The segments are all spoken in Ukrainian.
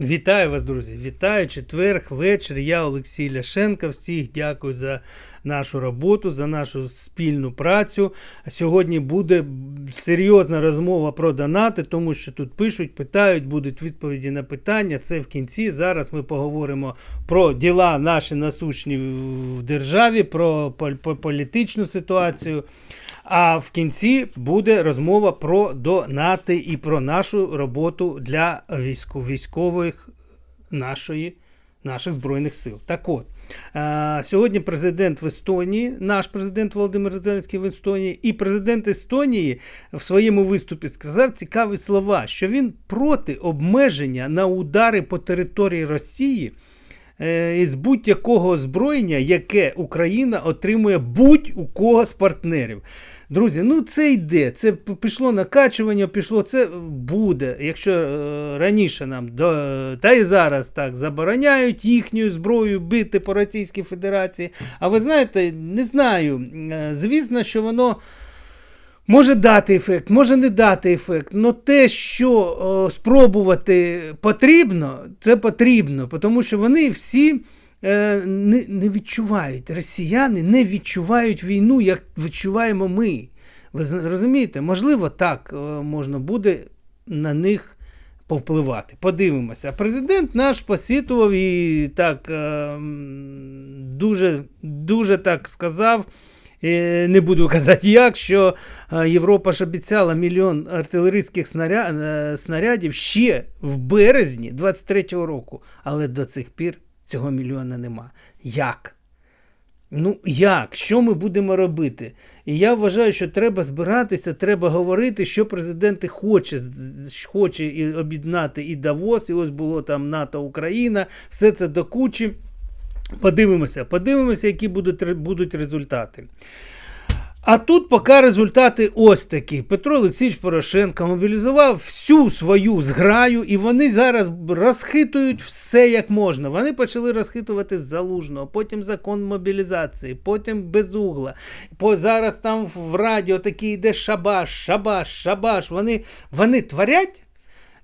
Вітаю вас, друзі! Вітаю четверг, вечір. Я Олексій Ляшенко. Всіх дякую за нашу роботу, за нашу спільну працю. Сьогодні буде серйозна розмова про донати, тому що тут пишуть, питають, будуть відповіді на питання. Це в кінці. Зараз ми поговоримо про діла наші насущні в державі, про пол- політичну ситуацію. А в кінці буде розмова про донати і про нашу роботу для військо- військових нашої, наших Збройних сил. Так от, е, сьогодні президент в Естонії, наш президент Володимир Зеленський в Естонії, і президент Естонії в своєму виступі сказав цікаві слова, що він проти обмеження на удари по території Росії е, із будь-якого озброєння, яке Україна отримує будь-у кого з партнерів. Друзі, ну це йде. Це пішло накачування, пішло це буде. Якщо е, раніше нам до, та і зараз так забороняють їхньою зброєю бити по Російській Федерації. А ви знаєте, не знаю. е, Звісно, що воно. Може дати ефект, може не дати ефект. але те, що о, спробувати потрібно, це потрібно, тому що вони всі е, не, не відчувають. Росіяни не відчувають війну, як відчуваємо ми. Ви розумієте? Можливо, так е, можна буде на них повпливати. Подивимося. Президент наш посітував і так е, дуже, дуже так сказав. Не буду казати як, що е, Європа ж обіцяла мільйон артилерійських е, снарядів ще в березні 23-го року, але до цих пір цього мільйона нема. Як? Ну як? Що ми будемо робити? І я вважаю, що треба збиратися, треба говорити, що президент хоче, хоче об'єднати і Давос, і ось було там НАТО Україна, все це до кучі. Подивимося, подивимося, які будуть, будуть результати. А тут поки результати ось такі. Петро Олексійович Порошенко мобілізував всю свою зграю, і вони зараз розхитують все як можна. Вони почали розхитувати залужного, потім закон мобілізації, потім безугла. По, зараз там в радіо такий йде шабаш, шабаш, шабаш. Вони, вони творять.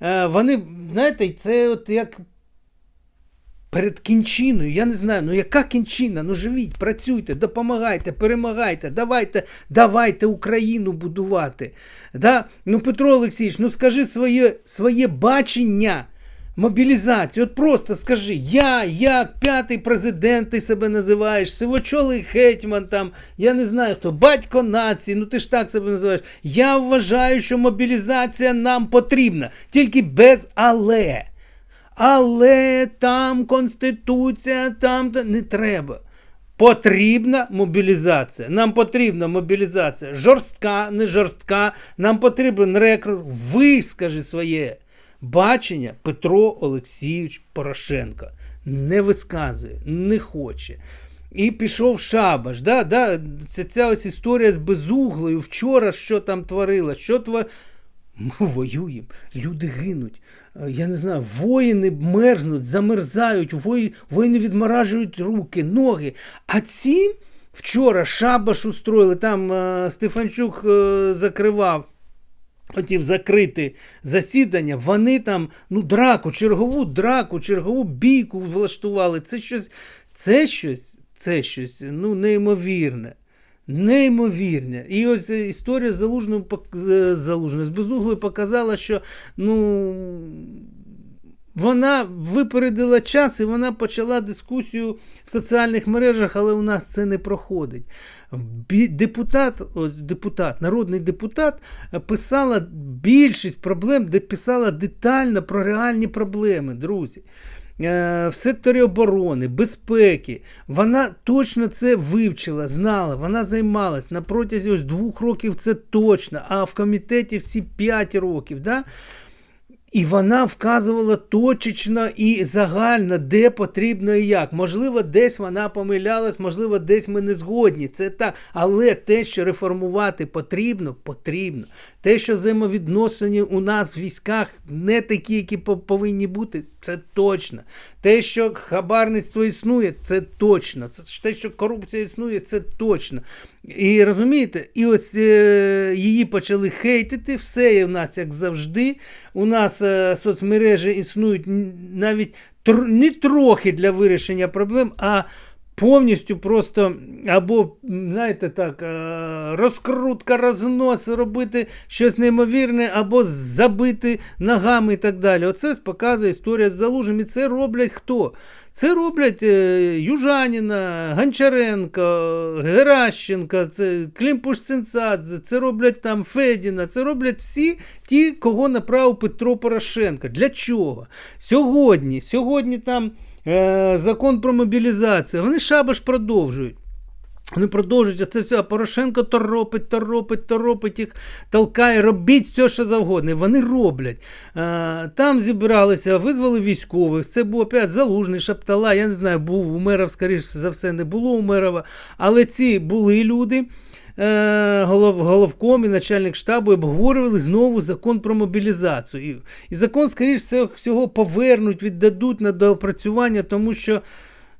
е, Вони, знаєте, це от як перед кінчиною, я не знаю, ну яка кінчина? Ну живіть, працюйте, допомагайте, перемагайте, давайте, давайте Україну будувати. Да? Ну, Петро Олексійович, ну скажи своє, своє бачення мобілізації. От просто скажи, я, як п'ятий президент, ти себе називаєш, сивочолий гетьман там, я не знаю хто, батько нації, ну ти ж так себе називаєш. Я вважаю, що мобілізація нам потрібна, тільки без але. Але там Конституція, там не треба. Потрібна мобілізація. Нам потрібна мобілізація. Жорстка, не жорстка. Нам потрібен рекрут. Вискажи своє бачення Петро Олексійович Порошенко. Не висказує, не хоче. І пішов шабаш. Да, да, це ця ось історія з безуглою. Вчора що там творилось, що творилось. Ми воюємо, люди гинуть. Е, Я не знаю, воїни мерзнуть, замерзають, вої- воїни відморажують руки, ноги. А ці вчора шабаш устроїли, там е, Стефанчук е, закривав. Хотів закрити засідання, вони там ну драку, чергову драку, чергову бійку влаштували. Це щось, це щось, це щось ну, неймовірне. Неймовірне. І ось е, історія з Залужним, пок- з Безуглою показала, що ну, вона випередила час і вона почала дискусію в соціальних мережах, але у нас це не проходить. Депутат, депутат, народний депутат е, писала більшість проблем, де писала детально про реальні проблеми, друзі. Е, В секторі оборони, безпеки. Вона точно це вивчила, знала, вона займалась на протязі ось двох років це точно, а в комітеті всі п'ять років. Да? І вона вказувала точечно і загально, де потрібно і як. Можливо, десь вона помилялась, можливо, десь ми не згодні. Це так. Але те, що реформувати потрібно, потрібно. Те, що взаємовідносини у нас в військах не такі, які повинні бути, це точно. Те, що хабарництво існує, це точно. Те, що корупція існує, це точно. І розумієте, і ось е, її почали хейтити, все у нас як завжди. У нас е, соцмережі існують навіть тр- не трохи для вирішення проблем, а повністю просто або, знаєте, так, е, розкрутка, рознос, робити щось неймовірне, або забити ногами і так далі. Оце показує історія з Залужним. І це роблять хто? Це роблять е, Южаніна, Гончаренко, Геращенко, це Клімпуш Цинцадзе, це роблять там Федіна, це роблять всі ті, кого направив Петро Порошенко. Для чого? Сьогодні, сьогодні там е, закон про мобілізацію. Вони шабаш продовжують. Вони продовжують це все. А Порошенко торопить, торопить, торопить їх, толкає, робіть все, що завгодно. Вони роблять. Там зібралися, визвали військових. Це був опять залужний Шаптала. Я не знаю, був у Меров, скоріш за все, не було у Мерова. Але ці були люди. е, Голов, головком і начальник штабу обговорювали знову закон про мобілізацію. І, і закон, скоріш всього, повернуть, віддадуть на доопрацювання, тому що.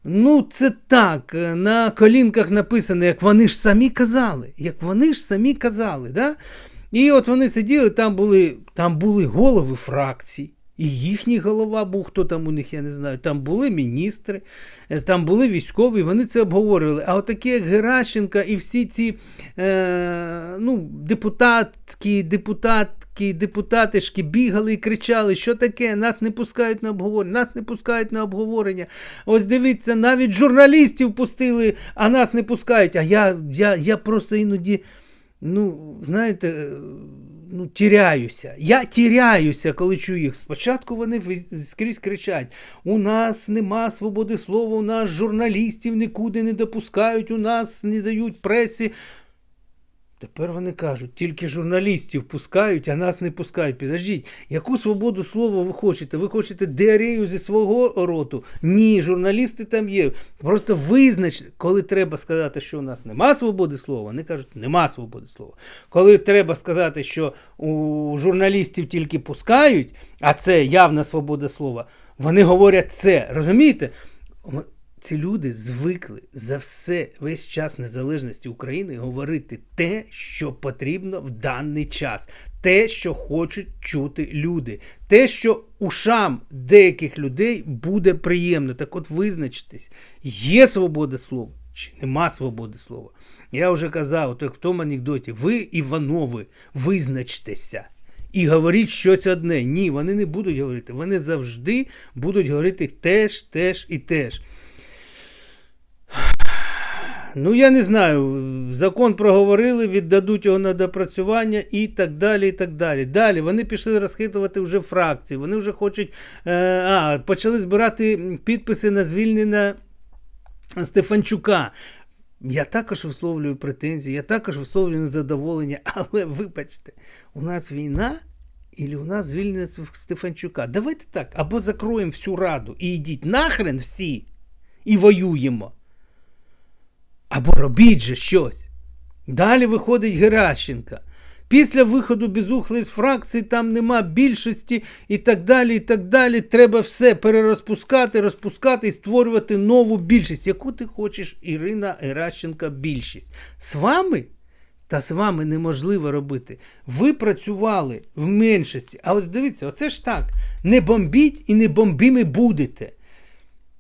Ну, це так, е, на колінках написано, як вони ж самі казали. Як вони ж самі казали. Да? І от вони сиділи, там були, там були голови фракцій. І їхній голова був, хто там у них, я не знаю. Там були міністри, е, там були військові, вони це обговорювали. А от такі, як Геращенка і всі ці е, ну, депутатки, депутатки, депутатишки бігали і кричали, що таке, нас не пускають на обговорення, нас не пускають на обговорення. Ось дивіться, навіть журналістів пустили, а нас не пускають. А я, я, я просто іноді, ну, знаєте, е, ну, тіряюся. Я тіряюся, коли чую їх. Спочатку вони скрізь кричать: у нас нема свободи слова, у нас журналістів нікуди не допускають, у нас не дають пресі. Тепер вони кажуть, тільки журналістів пускають, а нас не пускають. Підождіть, яку свободу слова ви хочете? Ви хочете діарею зі свого роту? Ні, журналісти там є. Просто визначте, коли треба сказати, що у нас нема свободи слова, вони кажуть, нема свободи слова. Коли треба сказати, що у журналістів тільки пускають, а це явна свобода слова, вони говорять це. Розумієте? Ці люди звикли за все весь час незалежності України говорити те, що потрібно в даний час, те, що хочуть чути люди, те, що ушам деяких людей буде приємно. Так от визначтесь, є свобода слова чи нема свободи слова. Я вже казав, от як в тому анекдоті, ви, Іванови, визначтеся. І говоріть щось одне. Ні, вони не будуть говорити. Вони завжди будуть говорити теж, теж і теж. Ну, я не знаю. Закон проговорили, віддадуть його на допрацювання і так далі. і так далі. Далі вони пішли розхитувати вже фракції. Вони вже хочуть. Е, а, почали збирати підписи на звільнення Стефанчука. Я також висловлюю претензії, я також висловлюю незадоволення, але вибачте, у нас війна. Ілі у нас звільнення Стефанчука. Давайте так, або закроємо всю раду і йдіть нахрен всі і воюємо. Або робіть же щось. Далі виходить Геращенка. Після виходу Безухли з фракції там нема більшості і так далі. і так далі. Треба все перерозпускати, розпускати і створювати нову більшість. Яку ти хочеш, Ірина Геращенка, більшість? З вами? Та з вами неможливо робити. Ви працювали в меншості. А ось дивіться, оце ж так. Не бомбіть і не бомбіми будете.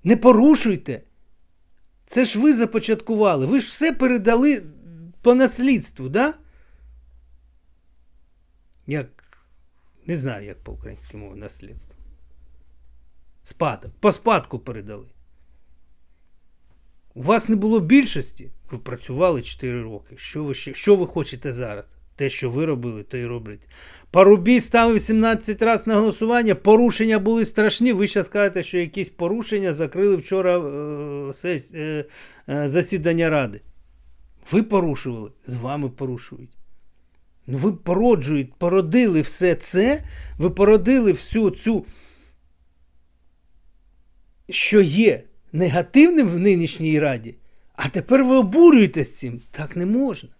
Не порушуйте. Це ж ви започаткували. Ви ж все передали по наслідству, да? Як. Не знаю, як по українській мові наслідство. Спадок. По спадку передали. У вас не було більшості. Ви працювали 4 роки. Що ви, що ви хочете зараз? Те, що ви робили, то і роблять. Парубій ставив 17 разів на голосування. Порушення були страшні. Ви зараз кажете, що якісь порушення закрили вчора е, е, е, засідання Ради. Ви порушували, з вами порушують. Ну, ви породжуєте, породили все це, ви породили всю цю, що є негативним в нинішній раді, а тепер ви обурюєтесь цим. Так не можна.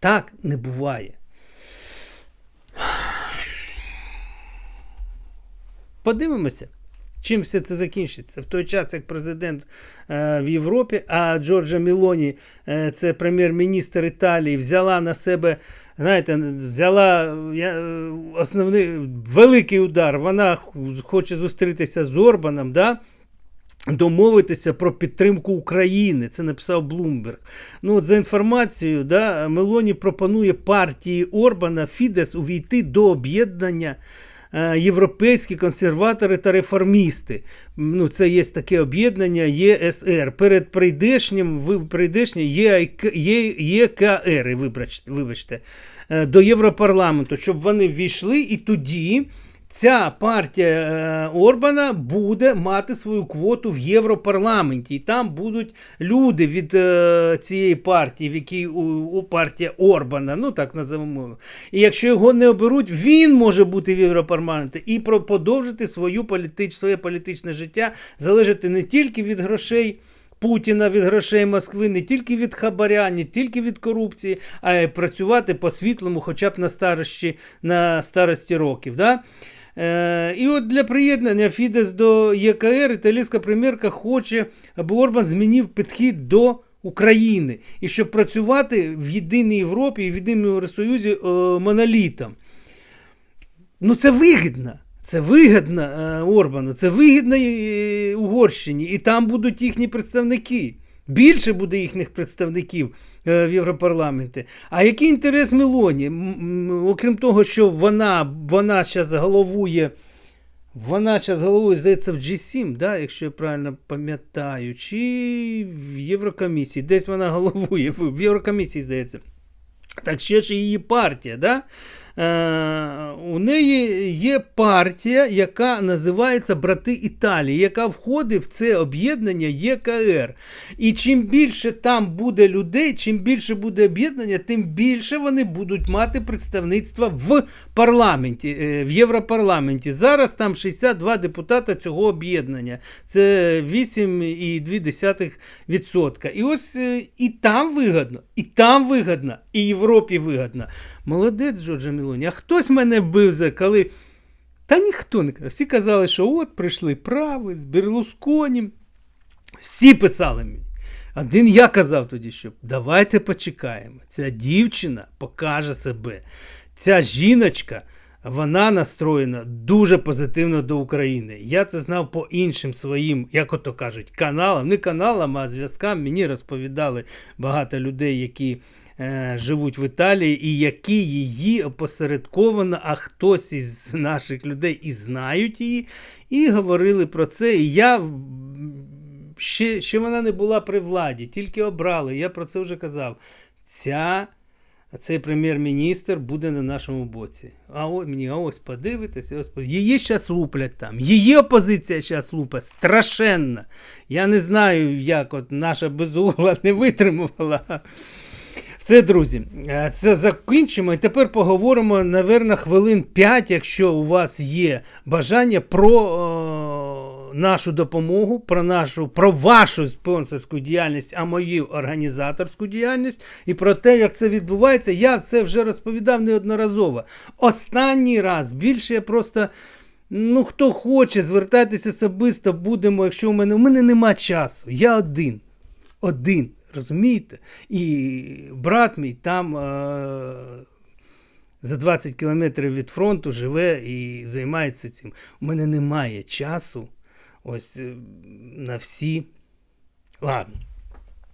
Так не буває. Подивимося, чим все це закінчиться. В той час, як президент е, в Європі, а Джорджа Мілоні, е, це прем'єр-міністр Італії, взяла на себе, знаєте, взяла я, е, основний великий удар. Вона хоче зустрітися з Орбаном. да? Домовитися про підтримку України. Це написав Блумберг. Ну, от за інформацією, да, Мелоні пропонує партії Орбана Фідес увійти до об'єднання. е, Європейські консерватори та реформісти. Ну, це є таке об'єднання ЄСР. Перед прийдешнім ЄКР, вибачте, вибачте, е, до Європарламенту, щоб вони ввійшли і тоді ця партія е, Орбана буде мати свою квоту в Європарламенті. І там будуть люди від е, цієї партії, в якій у, у партія Орбана, ну так називаємо. І якщо його не оберуть, він може бути в Європарламенті і про- продовжити свою політич, своє політичне життя, залежати не тільки від грошей. Путіна від грошей Москви не тільки від хабаря, не тільки від корупції, а й працювати по світлому, хоча б на старості, на старості років. Да? Е, і от для приєднання Фідес до ЄКР італійська прем'єрка хоче, аби Орбан змінив підхід до України і щоб працювати в єдиній Європі і в єдиному Євросоюзі е, монолітом. Ну, це вигідно. Це вигідно е, Орбану, це вигідно Угорщині, і там будуть їхні представники. Більше буде їхніх представників в Європарламенті. А який інтерес Мелоні? Окрім того, що вона, вона зараз головує. Вона зараз головує, здається, в G7, да, якщо я правильно пам'ятаю, чи в Єврокомісії. Десь вона головує, в Єврокомісії, здається. Так ще ж і її партія, да? Е, у неї є партія, яка називається Брати Італії, яка входить в це об'єднання ЄКР. І чим більше там буде людей, чим більше буде об'єднання, тим більше вони будуть мати представництва в парламенті, е, в Європарламенті. Зараз там 62 депутата цього об'єднання. Це 8,2%. І ось е, і там вигодно, і там вигодно, і Європі вигодно. Молодець, Джорджа Мілоні. А хтось мене бив за коли. Та ніхто не казав. Всі казали, що от прийшли прави з Берлусконі. Всі писали мені. Один я казав тоді, що давайте почекаємо. Ця дівчина покаже себе. Ця жіночка, вона настроєна дуже позитивно до України. Я це знав по іншим своїм, як ото кажуть, каналам. Не каналам, а зв'язкам. Мені розповідали багато людей, які е, живуть в Італії, і які її опосередковано, а хтось із наших людей і знають її, і говорили про це. І я ще, ще вона не була при владі, тільки обрали. Я про це вже казав. Ця, цей прем'єр-міністр буде на нашому боці. А ось мені, а ось подивитись, ось її зараз луплять там. Її опозиція зараз лупить. Страшенна. Я не знаю, як от наша безугла не витримувала. Все, друзі, е, це закінчимо. І тепер поговоримо, наверно, хвилин 5, якщо у вас є бажання про е, нашу допомогу, про нашу, про вашу спонсорську діяльність, а мою організаторську діяльність, і про те, як це відбувається. Я це вже розповідав неодноразово. Останній раз більше я просто. Ну, хто хоче, звертайтеся особисто, будемо, якщо у мене. У мене нема часу. Я один. Один. Розумієте? І брат мій там е- за 20 кілометрів від фронту живе і займається цим. У мене немає часу ось е, на всі. Ладно.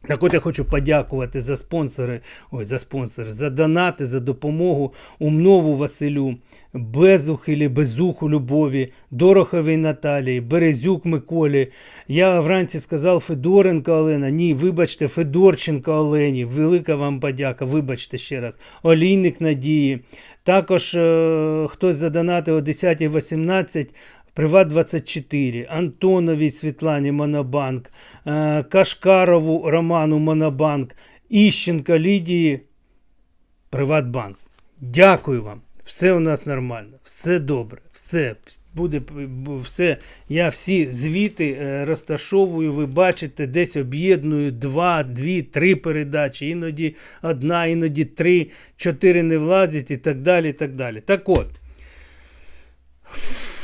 Так от я хочу подякувати за спонсори, ой, за спонсори, за донати, за допомогу Умнову Василю, Безухилі, Безуху Любові, Дороховій Наталії, Березюк Миколі. Я вранці сказав Федоренко Олена. Ні, вибачте, Федорченко Олені. Велика вам подяка, вибачте ще раз. Олійник Надії. Також е, хтось задонатив о 10.18 Приват 24, Антоновій Світлані Монобанк, е, Кашкарову Роману Монобанк, Іщенко Лідії Приватбанк. Дякую вам. Все у нас нормально, все добре, все буде все. Я всі звіти е, розташовую, ви бачите, десь об'єдную два, дві, три передачі, іноді одна, іноді три, чотири не влазять і так далі. і Так далі. Так от.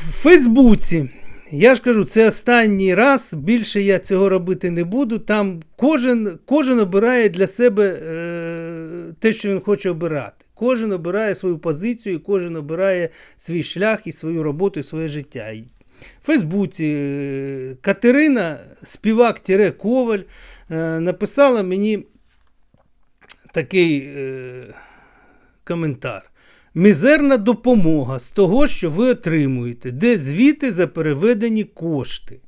Фейсбуці. Я ж кажу, це останній раз. Більше я цього робити не буду. Там кожен кожен обирає для себе е, те, що він хоче обирати. Кожен обирає свою позицію, кожен обирає свій шлях і свою роботу, і своє життя. В Фейсбуці е, Катерина, співак-коваль, е, написала мені такий е, коментар. Мізерна допомога з того, що ви отримуєте, де звіти за переведені кошти.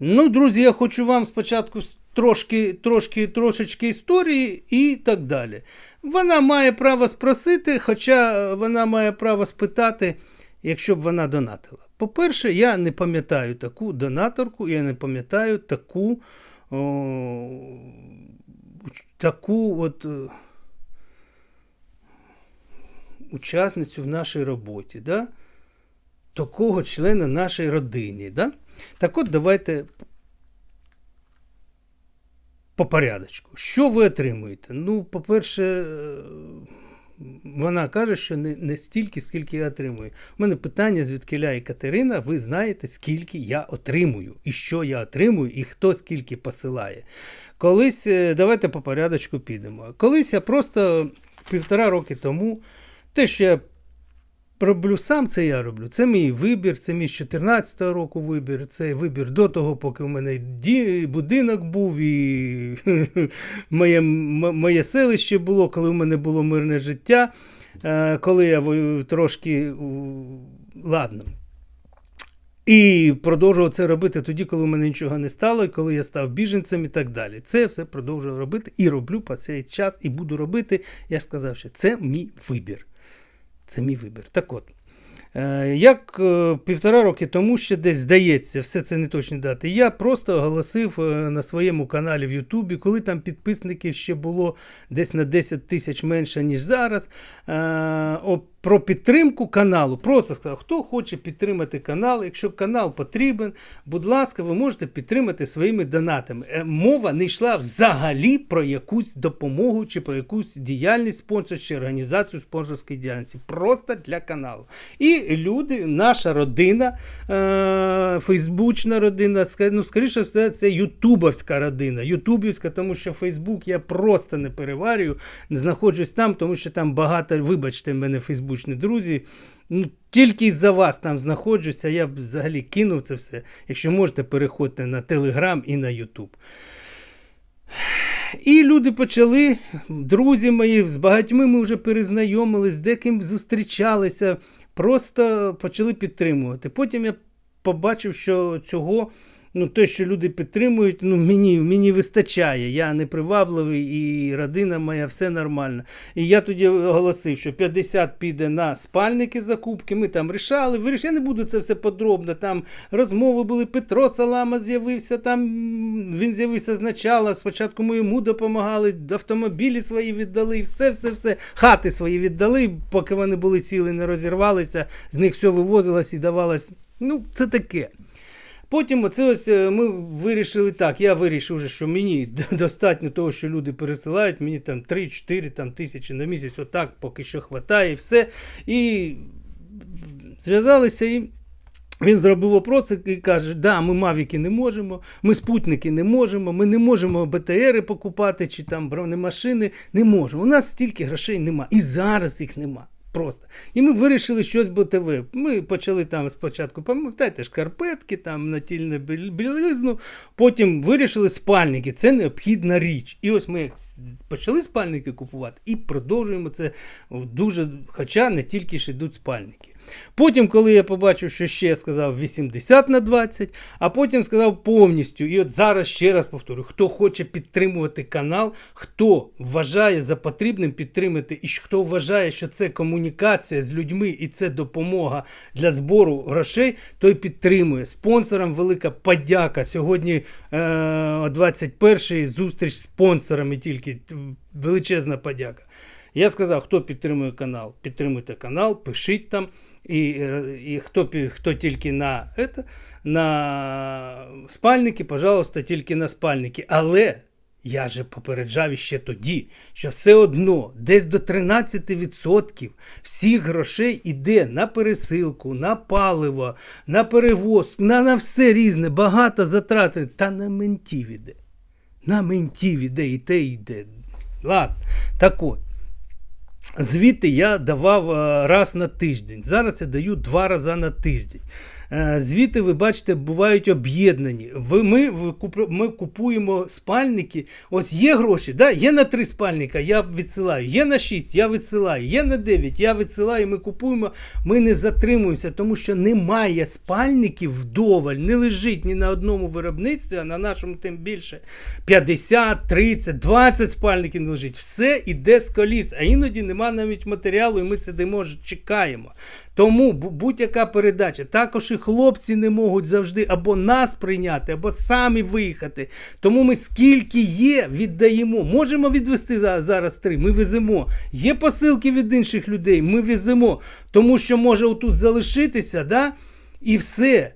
Ну, друзі, я хочу вам спочатку трошки, трошки, трошечки історії і так далі. Вона має право спросити, хоча вона має право спитати, якщо б вона донатила. По-перше, я не пам'ятаю таку донаторку, я не пам'ятаю таку о, таку от. Учасницю в нашій роботі, да? такого члена нашої родини. Да? Так от давайте по порядочку. Що ви отримуєте? Ну, по-перше, е, вона каже, що не, не стільки, скільки я отримую. У мене питання звідкиля і Катерина, ви знаєте, скільки я отримую, і що я отримую, і хто скільки посилає. Колись, е, давайте по порядочку підемо. Колись я просто півтора роки тому. Те, що я роблю сам, це я роблю. Це мій вибір, це мій з 14 року вибір, це вибір до того, поки у мене будинок був і моє, моє селище було, коли у мене було мирне життя, е, коли я трошки ладно. І продовжував це робити тоді, коли у мене нічого не стало, і коли я став біженцем і так далі. Це все продовжував робити і роблю по цей час, і буду робити. Я сказав, що це мій вибір. Це мій вибір. Так от. Е, як е, півтора роки тому ще десь здається, все це не точні дати. Я просто оголосив е, на своєму каналі в Ютубі, коли там підписників ще було десь на 10 тисяч менше, ніж зараз про підтримку каналу. Просто сказав, хто хоче підтримати канал. Якщо канал потрібен, будь ласка, ви можете підтримати своїми донатами. Е, мова не йшла взагалі про якусь допомогу чи про якусь діяльність спонсор чи організацію спонсорської діяльності. Просто для каналу. І люди, наша родина, е- фейсбучна родина, ну, скоріше все, це ютубовська родина. Ютубівська, тому що Фейсбук я просто не переварюю, знаходжусь там, тому що там багато, вибачте, мене Фейсбук фейсбучні друзі. Ну, Тільки із-за вас там знаходжуся, я б взагалі кинув це все. Якщо можете, переходьте на Телеграм і на Ютуб. І люди почали, друзі мої, з багатьми ми вже перезнайомились, з деким зустрічалися, просто почали підтримувати. Потім я побачив, що цього ну, те, що люди підтримують, ну, мені мені вистачає. Я не привабливий і родина моя, все нормально. І я тоді оголосив, що 50 піде на спальники закупки. Ми там рішали, вирішили. Я не буду це все подробно. Там розмови були. Петро Салама з'явився, там він з'явився значала. Спочатку ми йому допомагали, автомобілі свої віддали, все-все-все. Хати свої віддали, поки вони були цілі, не розірвалися, з них все вивозилось і давалось. Ну, це таке. Потім оце ось е, ми вирішили так. Я вирішив, вже, що мені достатньо того, що люди пересилають, мені там 3-4 там, тисячі на місяць, отак поки що хватає і все. І зв'язалися і. Він зробив опрос і каже, да, ми мавіки не можемо, ми спутники не можемо, ми не можемо БТРи покупати чи там бронемашини, не можемо. У нас стільки грошей нема. І зараз їх нема. Просто. І ми вирішили щось БТВ. Ми почали там спочатку, пам'ятаєте, шкарпетки, там натільне білизну, потім вирішили спальники. Це необхідна річ. І ось ми почали спальники купувати і продовжуємо це дуже, хоча не тільки ж йдуть спальники. Потім, коли я побачив, що ще сказав 80 на 20, а потім сказав повністю. І от зараз ще раз повторю: хто хоче підтримувати канал, хто вважає за потрібним підтримати, і хто вважає, що це комунікація з людьми і це допомога для збору грошей, той підтримує. Спонсорам велика подяка. Сьогодні е, 21-й зустріч з спонсорами тільки величезна подяка. Я сказав, хто підтримує канал, підтримуйте канал, пишіть там. І і хто хто тільки на это, на спальники, пожалуйста, тільки на спальники. Але Я же попереджав іще тоді, що все одно десь до 13% всіх грошей іде на пересилку, на паливо, на перевоз, на, на все різне, багато затрат, та на ментів іде. На ментів іде, і те йде. Ладно, так от. Звіти я давав е, раз на тиждень. Зараз я даю два рази на тиждень. Е, Звіти, ви бачите, бувають об'єднані. Ми, ми купуємо спальники. Ось є гроші, да? є на три спальника, я відсилаю, є на шість, я відсилаю, є на дев'ять, я відсилаю, ми купуємо. Ми не затримуємося, тому що немає спальників вдоволь, не лежить ні на одному виробництві, а на нашому тим більше 50, 30, 20 спальників не лежить. Все іде з коліс, а іноді нема навіть матеріалу, і ми сидимо, чекаємо. Тому будь-яка передача, також і хлопці не можуть завжди або нас прийняти, або самі виїхати. Тому ми скільки є, віддаємо. Можемо відвести за- зараз три. Ми веземо. Є посилки від інших людей, ми веземо. Тому що може отут залишитися, да? і все.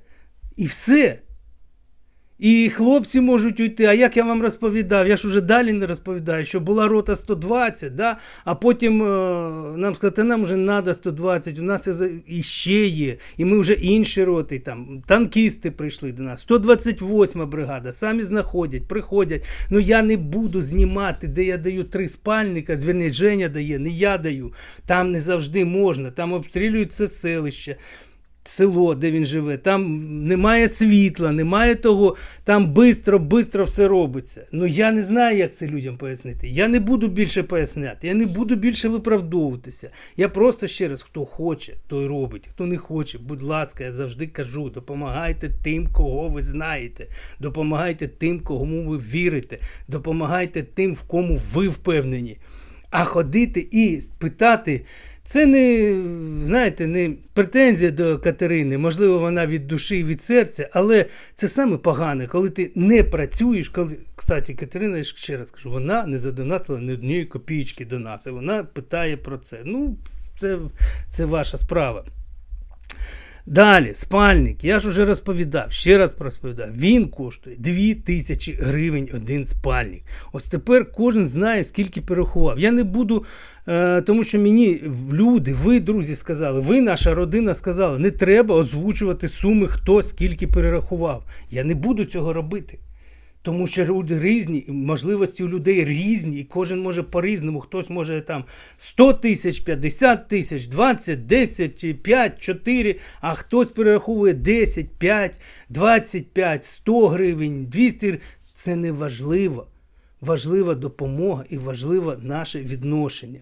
І все. І хлопці можуть уйти. А як я вам розповідав, я ж уже далі не розповідаю, що була рота 120, да? а потім е, нам сказали, нам вже треба 120, у нас іще є. І ми вже інші роти, там, танкісти прийшли до нас, 128 бригада, самі знаходять, приходять. Ну я не буду знімати, де я даю три спальника, вірні, Женя дає, не я даю. Там не завжди можна, там обстрілюють це селище село, де він живе, там немає світла, немає того, там бистро, бистро все робиться. Ну я не знаю, як це людям пояснити. Я не буду більше поясняти, я не буду більше виправдовуватися. Я просто ще раз, хто хоче, той робить. Хто не хоче, будь ласка, я завжди кажу, допомагайте тим, кого ви знаєте. Допомагайте тим, кому ви вірите. Допомагайте тим, в кому ви впевнені. А ходити і питати. Це не, знаєте, не претензія до Катерини, можливо, вона від душі від серця, але це саме погане, коли ти не працюєш, коли, кстати, Катерина, я ще раз кажу, вона не задонатила ні однієї копійки до нас, і вона питає про це. Ну, це, це ваша справа. Далі, спальник, я ж уже розповідав, ще раз розповідав, він коштує 2000 гривень один спальник. Ось тепер кожен знає, скільки перерахував. Я не буду, е, тому що мені люди, ви, друзі, сказали, ви, наша родина, сказали, не треба озвучувати суми, хто скільки перерахував. Я не буду цього робити. Тому що люди різні, можливості у людей різні, і кожен може по-різному. Хтось може там 100 тисяч, 50 тисяч, 20, 10, 5, 4, а хтось перераховує 10, 5, 25, 100 гривень, 200. Це не важливо. Важлива допомога і важливе наше відношення.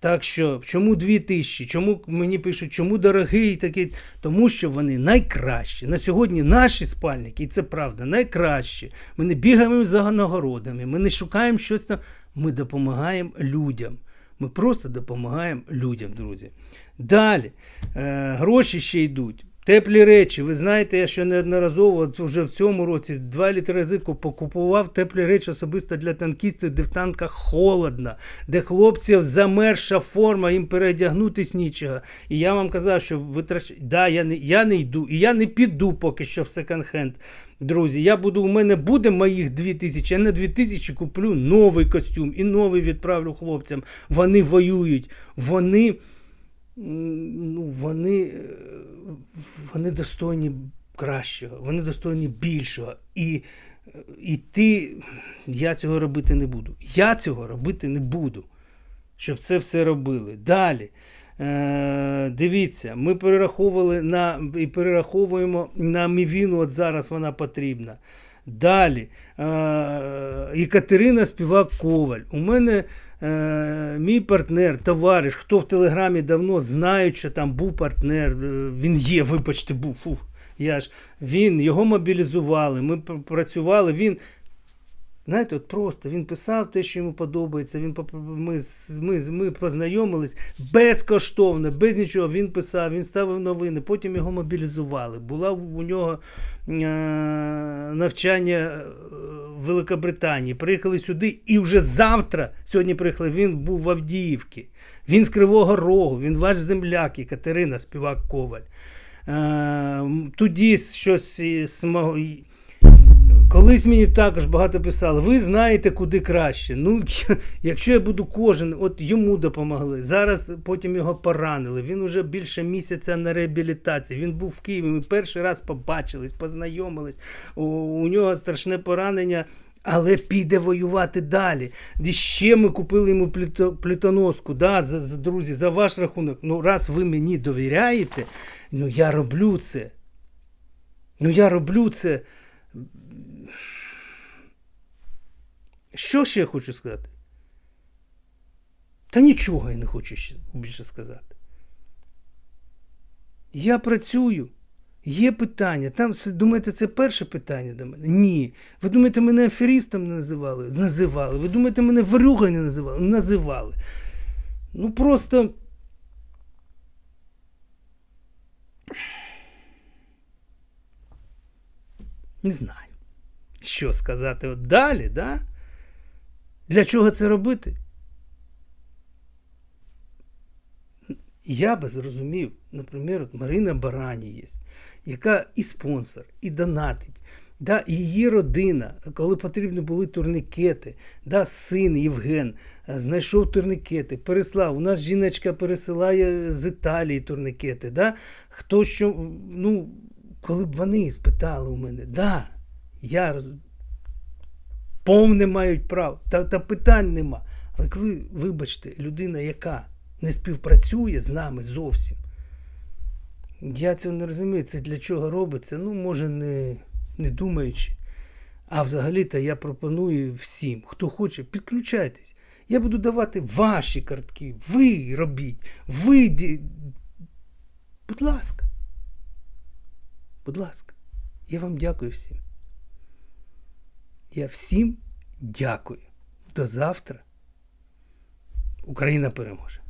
Так що, чому 2000? Чому мені пишуть, чому дорогий такий? Тому що вони найкращі. На сьогодні наші спальники, і це правда, найкращі. Ми не бігаємо за нагородами, ми не шукаємо щось там. Ми допомагаємо людям. Ми просто допомагаємо людям, друзі. Далі, е, гроші ще йдуть. Теплі речі. Ви знаєте, я що неодноразово вже в цьому році два літри рази покупував теплі речі особисто для танкістів, де в танках холодно, де хлопців замерша форма, їм передягнутись нічого. І я вам казав, що витрач... да, я не, я не йду, і я не піду поки що в секонд-хенд. Друзі, я буду, у мене буде моїх 2000, я на 2000 куплю новий костюм і новий відправлю хлопцям. Вони воюють, вони, ну, вони, е, вони достойні кращого, вони достойні більшого. І, і ти, я цього робити не буду. Я цього робити не буду, щоб це все робили. Далі. Е, дивіться, ми перераховували на і перераховуємо на мівіну, от зараз вона потрібна. Далі. Е, Екатерина Співак Коваль. У мене е, мій партнер, товариш, хто в Телеграмі давно знає, що там був партнер, е, він є, вибачте, був. Фу, я ж, він, його мобілізували, ми працювали, він. Знаєте, от просто він писав те, що йому подобається. Він ми, ми, ми познайомились безкоштовно, без нічого. Він писав, він ставив новини, потім його мобілізували. Була у нього е- навчання е, Великобританії. Приїхали сюди, і вже завтра, сьогодні приїхали, він був в Авдіївці. Він з Кривого Рогу, він ваш земляк, і Катерина, співак Коваль. Е- тоді щось з Колись мені також багато писали, ви знаєте, куди краще. Ну, якщо я буду кожен, от йому допомогли. Зараз потім його поранили. Він уже більше місяця на реабілітації. Він був в Києві. Ми перший раз побачились, познайомились. У, у нього страшне поранення. Але піде воювати далі. І ще ми купили йому пліто, плітоноску. Да, за, за, друзі, за ваш рахунок. Ну, раз ви мені довіряєте, ну я роблю це. Ну я роблю це. Що ще я хочу сказати? Та нічого я не хочу ще більше сказати. Я працюю. Є питання. Там думаєте, це перше питання до мене? Ні. Ви думаєте, мене аферістом не називали? Називали. Ви думаєте, мене ворюгою не називали? Називали. Ну просто. Не знаю. Що сказати от далі, да? Для чого це робити? Я би зрозумів, наприклад, Марина Барані є, яка і спонсор, і донатить. Да, її родина, коли потрібні були турнікети, да, син Євген е, знайшов турнікети, переслав. У нас жіночка пересилає з Італії турнікети. Да? Хто що, ну, коли б вони спитали у мене, да, я роз- повне мають право, та, та питань нема. Але коли, вибачте, людина, яка не співпрацює з нами зовсім, я цього не розумію. Це для чого робиться? Ну, може, не, не думаючи. А взагалі-то я пропоную всім, хто хоче, підключайтесь. Я буду давати ваші картки. Ви робіть. Ви. Будь ласка. Будь ласка. Я вам дякую всім. Я всім дякую. До завтра. Україна переможе.